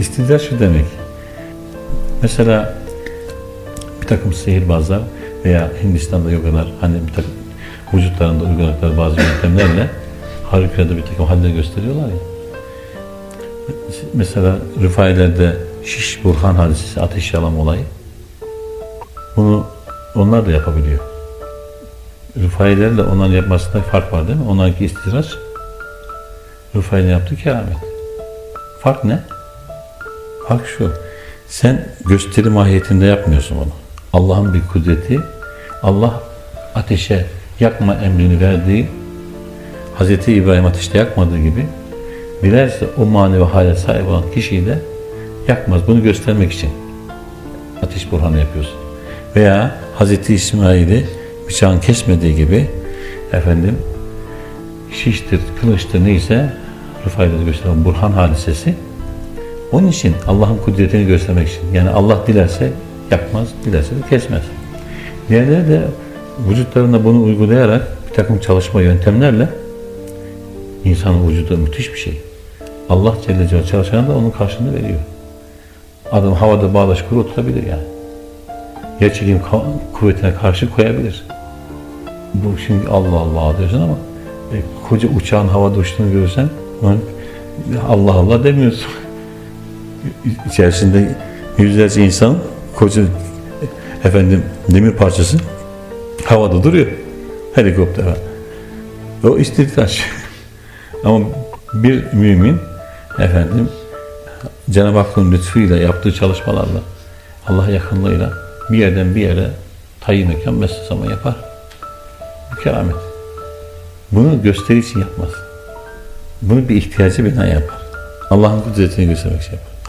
İstidrar şu demek. Mesela bir takım sihirbazlar veya Hindistan'da yogalar hani bir takım vücutlarında uyguladıkları bazı yöntemlerle harikulade bir takım haller gösteriyorlar ya. Mesela Rıfailer'de şiş burhan hadisesi, ateş yalama olayı. Bunu onlar da yapabiliyor. Rıfailerle onların yapmasında fark var değil mi? Onlarınki istidraç. Rıfai'nin yaptığı keramet. Fark ne? Fark şu. Sen gösteri mahiyetinde yapmıyorsun bunu. Allah'ın bir kudreti, Allah ateşe yakma emrini verdiği, Hz. İbrahim ateşte yakmadığı gibi dilerse o manevi hale sahip olan kişiyi de yakmaz. Bunu göstermek için ateş burhanı yapıyorsun. Veya Hz. İsmail'i bıçağın kesmediği gibi efendim şiştir, kılıçtır neyse Rıfai'de gösteren burhan hadisesi onun için Allah'ın kudretini göstermek için. Yani Allah dilerse yakmaz, dilerse de kesmez. Diğerleri de vücutlarında bunu uygulayarak bir takım çalışma yöntemlerle insanın vücudu müthiş bir şey. Allah Celle Celaluhu çalışana da onun karşılığını veriyor. Adam havada bağdaş kur oturabilir yani. Yer çekim kuvvetine karşı koyabilir. Bu şimdi Allah Allah diyorsun ama e, koca uçağın havada uçtuğunu görürsen Allah Allah demiyorsun. İçerisinde yüzlerce insan koca efendim demir parçası havada duruyor. Helikopter. O istidraç. Ama bir mümin efendim Cenab-ı Hakk'ın lütfuyla yaptığı çalışmalarla Allah yakınlığıyla bir yerden bir yere tayin mekan mesle zaman yapar. Bu keramet. Bunu gösteri için yapmaz. Bunu bir ihtiyacı bina yapar. Allah'ın kudretini göstermek için yapar.